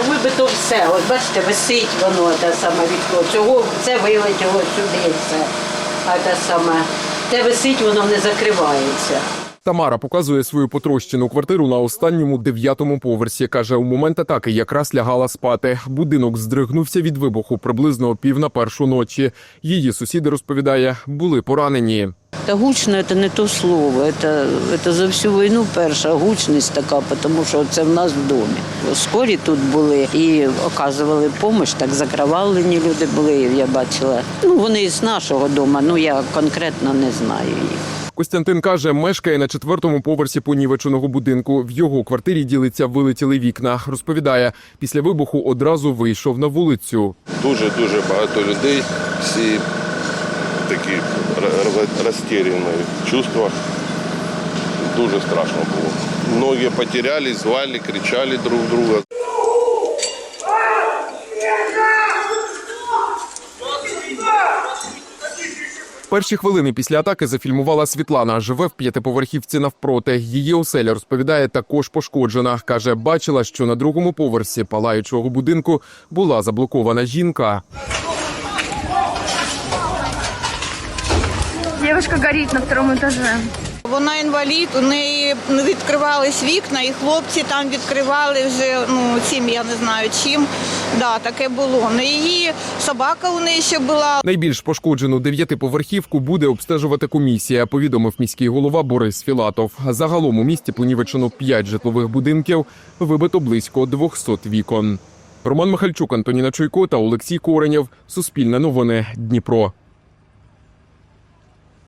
Ну вибито все. От бачите, висить воно те саме вікно. Цього це вилетіло сюди. Все. А те саме. Те висить, воно не закривається. Тамара показує свою потрощену квартиру на останньому дев'ятому поверсі. каже, у момент атаки якраз лягала спати. Будинок здригнувся від вибуху приблизно о пів на першу ночі. Її сусіди розповідає, були поранені. Та гучно це не то слово. Це, це за всю війну перша гучність така, тому що це в нас в домі. Скорі тут були і оказували допомогу, так закривавлені люди були, я бачила. Ну, вони з нашого дому, ну я конкретно не знаю їх. Костянтин каже, мешкає на четвертому поверсі понівеченого будинку. В його квартирі ділиться вилетіли вікна. Розповідає, після вибуху одразу вийшов на вулицю. Дуже дуже багато людей, всі такі розтеряні в. Дуже страшно було. Многие потеряли, звали, кричали друг друга. Перші хвилини після атаки зафільмувала Світлана. Живе в п'ятиповерхівці навпроти. Її оселя розповідає, також пошкоджена. каже, бачила, що на другому поверсі палаючого будинку була заблокована жінка. Девушка горит на втором этаже. Вона інвалід, у неї відкривались вікна, і хлопці там відкривали вже ну цим, я не знаю чим. Да, таке було. Ну її собака у неї ще була. Найбільш пошкоджену дев'ятиповерхівку буде обстежувати комісія. Повідомив міський голова Борис Філатов. Загалом у місті понівечено п'ять житлових будинків, вибито близько 200 вікон. Роман Михальчук, Антоніна Чуйко та Олексій Коренєв. Суспільне новини Дніпро.